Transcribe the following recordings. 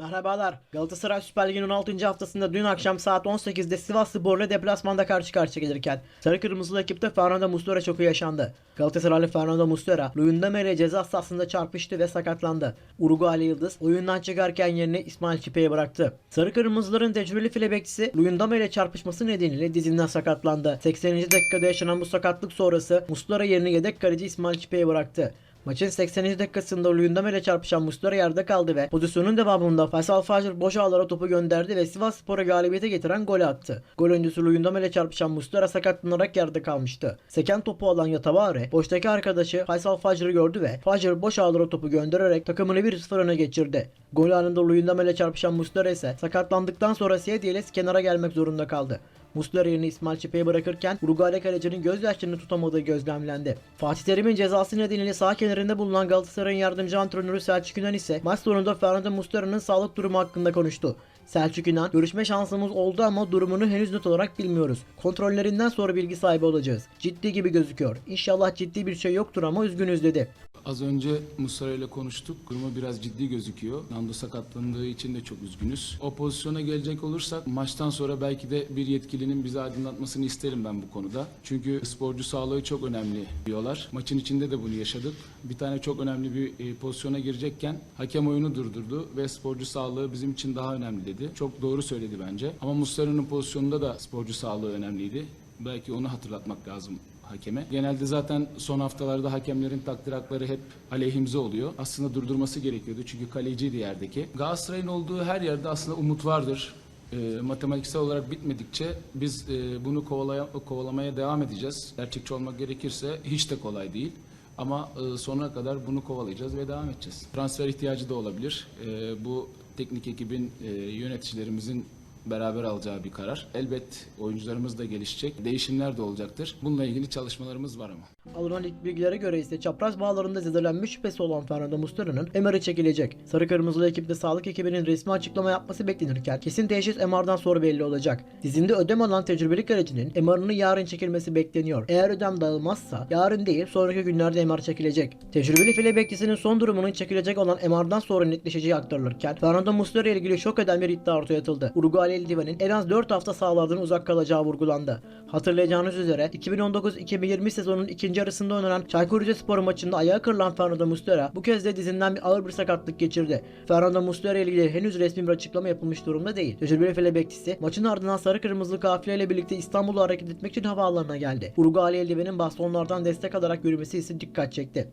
Merhabalar. Galatasaray Süper Lig'in 16. haftasında dün akşam saat 18'de Sivas Spor'la deplasmanda karşı karşıya gelirken Sarı Kırmızılı ekipte Fernando Muslera şoku yaşandı. Galatasaraylı Fernando Muslera, Luyendama ile ceza sahasında çarpıştı ve sakatlandı. Uruguaylı Yıldız oyundan çıkarken yerine İsmail Çipe'ye bıraktı. Sarı Kırmızıların tecrübeli file bekçisi Luyendama ile çarpışması nedeniyle dizinden sakatlandı. 80. dakikada yaşanan bu sakatlık sonrası Muslera yerine yedek kaleci İsmail Çipe'ye bıraktı. Maçın 80. dakikasında Luyendama ile çarpışan Muslera yerde kaldı ve pozisyonun devamında Faysal Facır boş ağlara topu gönderdi ve Sivas Spor'a galibiyete getiren golü attı. Gol öncüsü Luyendama ile çarpışan Muslera sakatlanarak yerde kalmıştı. Seken topu alan Yatavare boştaki arkadaşı Faysal Facır'ı gördü ve Facır boş ağlara topu göndererek takımını 1-0 öne geçirdi. Gol anında Luyendama ile çarpışan Muslera ise sakatlandıktan sonra Siedieles kenara gelmek zorunda kaldı. Muslera yerini İsmail Çipe'ye bırakırken Uruguaylı kalecinin gözyaşlarını tutamadığı gözlemlendi. Fatih Terim'in cezası nedeniyle sağ kenarında bulunan Galatasaray'ın yardımcı antrenörü Selçuk Ünen ise maç sonunda Fernando Muslera'nın sağlık durumu hakkında konuştu. Selçuk İnan, görüşme şansımız oldu ama durumunu henüz net olarak bilmiyoruz. Kontrollerinden sonra bilgi sahibi olacağız. Ciddi gibi gözüküyor. İnşallah ciddi bir şey yoktur ama üzgünüz dedi. Az önce Muslera ile konuştuk. Durumu biraz ciddi gözüküyor. Nando sakatlandığı için de çok üzgünüz. O pozisyona gelecek olursak maçtan sonra belki de bir yetkilinin bizi aydınlatmasını isterim ben bu konuda. Çünkü sporcu sağlığı çok önemli diyorlar. Maçın içinde de bunu yaşadık. Bir tane çok önemli bir e, pozisyona girecekken hakem oyunu durdurdu ve sporcu sağlığı bizim için daha önemli dedi. Çok doğru söyledi bence. Ama Muslera'nın pozisyonunda da sporcu sağlığı önemliydi. Belki onu hatırlatmak lazım hakeme. Genelde zaten son haftalarda hakemlerin takdir hakları hep aleyhimize oluyor. Aslında durdurması gerekiyordu çünkü kaleciydi yerdeki. Galatasaray'ın olduğu her yerde aslında umut vardır. E, matematiksel olarak bitmedikçe biz e, bunu kovalaya, kovalamaya devam edeceğiz. Gerçekçi olmak gerekirse hiç de kolay değil. Ama e, sonuna kadar bunu kovalayacağız ve devam edeceğiz. Transfer ihtiyacı da olabilir. E, bu teknik ekibin, e, yöneticilerimizin beraber alacağı bir karar. Elbet oyuncularımız da gelişecek, değişimler de olacaktır. Bununla ilgili çalışmalarımız var ama. Alınan ilk bilgilere göre ise çapraz bağlarında zedelenme şüphesi olan Fernando Muslera'nın MR'ı çekilecek. Sarı Kırmızılı ekipte sağlık ekibinin resmi açıklama yapması beklenirken kesin teşhis MR'dan sonra belli olacak. Dizinde ödem alan tecrübeli kalecinin MR'ının yarın çekilmesi bekleniyor. Eğer ödem dağılmazsa yarın değil sonraki günlerde MR çekilecek. Tecrübeli file bekçisinin son durumunun çekilecek olan MR'dan sonra netleşeceği aktarılırken Fernando Muslera ile ilgili şok eden bir iddia ortaya atıldı. Uruguaylı Eldiven'in en az 4 hafta sahalardan uzak kalacağı vurgulandı. Hatırlayacağınız üzere 2019-2020 sezonun ikinci yarısında oynanan Çaykur Rizespor maçında ayağı kırılan Fernando Muslera bu kez de dizinden bir ağır bir sakatlık geçirdi. Fernando Muslera ile ilgili henüz resmi bir açıklama yapılmış durumda değil. Tecrübeli file bekçisi maçın ardından sarı kırmızılı kafileyle birlikte İstanbul'a hareket etmek için havaalanına geldi. Uruguaylı Eldiven'in bastonlardan destek alarak yürümesi ise dikkat çekti.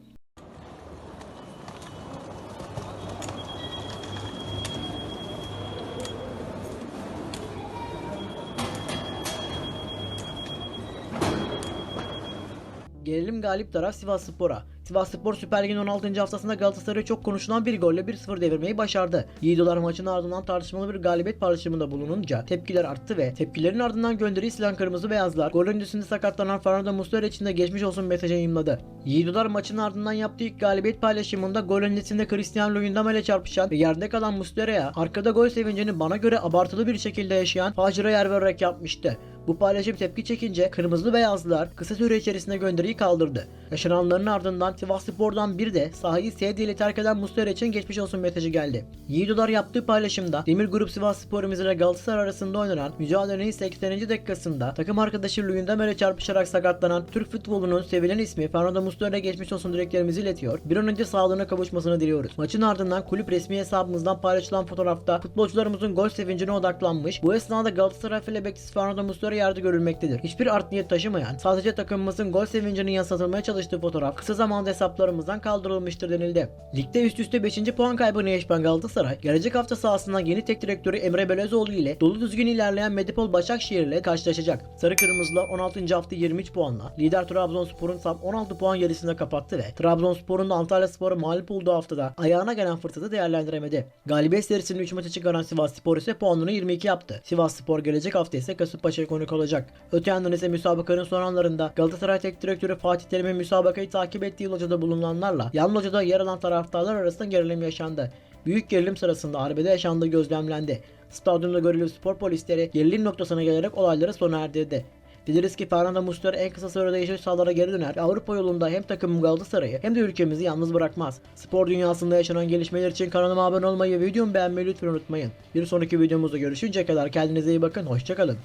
Gelelim galip taraf Sivas Spor'a. Sivas Spor Süper Lig'in 16. haftasında Galatasaray'ı çok konuşulan bir golle 1-0 devirmeyi başardı. Yiğidolar maçın ardından tartışmalı bir galibiyet paylaşımında bulununca tepkiler arttı ve tepkilerin ardından gönderiyi silen kırmızı beyazlar gol öncesinde sakatlanan Fernando Muslera için de geçmiş olsun mesajı yayımladı. Yiğidolar maçın ardından yaptığı ilk galibiyet paylaşımında gol öncesinde Cristiano Luyendama ile çarpışan ve yerde kalan Muslera'ya arkada gol sevincini bana göre abartılı bir şekilde yaşayan Facır'a yer vererek yapmıştı. Bu paylaşım tepki çekince kırmızı beyazlılar kısa süre içerisinde gönderiyi kaldırdı. Yaşananların ardından Sivas Spor'dan bir de sahayı sevdi ile terk eden Muslera için geçmiş olsun mesajı geldi. Yiğidolar yaptığı paylaşımda Demir Grup Sivas Spor'umuz ile Galatasaray arasında oynanan mücadelenin 80. dakikasında takım arkadaşı Luyendama ile çarpışarak sakatlanan Türk futbolunun sevilen ismi Fernando Muslera'ya geçmiş olsun dileklerimizi iletiyor. Bir an önce sağlığına kavuşmasını diliyoruz. Maçın ardından kulüp resmi hesabımızdan paylaşılan fotoğrafta futbolcularımızın gol sevincine odaklanmış. Bu esnada Galatasaray file bekçisi Fernando Muslera yerde görülmektedir. Hiçbir art niyet taşımayan, sadece takımımızın gol sevincinin yansıtılmaya çalıştığı fotoğraf kısa zamanda hesaplarımızdan kaldırılmıştır denildi. Ligde üst üste 5. puan kaybını yaşayan Galatasaray, gelecek hafta sahasından yeni teknik direktörü Emre Belözoğlu ile dolu düzgün ilerleyen Medipol Başakşehir ile karşılaşacak. Sarı Kırmızılar 16. hafta 23 puanla lider Trabzonspor'un tam 16 puan gerisinde kapattı ve Trabzonspor'un da Antalya Spor'a mağlup olduğu haftada ayağına gelen fırsatı değerlendiremedi. Galibiyet serisinin 3 maçı çıkaran Sivas Spor ise puanını 22 yaptı. Sivas Spor gelecek hafta ise Kasımpaşa'ya konuk olacak. Öte yandan ise müsabakanın son anlarında Galatasaray Teknik Direktörü Fatih Terim'in müsabakayı takip ettiği locada bulunanlarla yan locada yer alan taraftarlar arasında gerilim yaşandı. Büyük gerilim sırasında arbede yaşandığı gözlemlendi. Stadyumda görülü spor polisleri gerilim noktasına gelerek olayları sona erdirdi. Dileriz ki Fernando Muslera en kısa sürede yeşil sahalara geri döner ve Avrupa yolunda hem takımım Galatasaray'ı hem de ülkemizi yalnız bırakmaz. Spor dünyasında yaşanan gelişmeler için kanalıma abone olmayı ve videomu beğenmeyi lütfen unutmayın. Bir sonraki videomuzda görüşünceye kadar kendinize iyi bakın, hoşçakalın.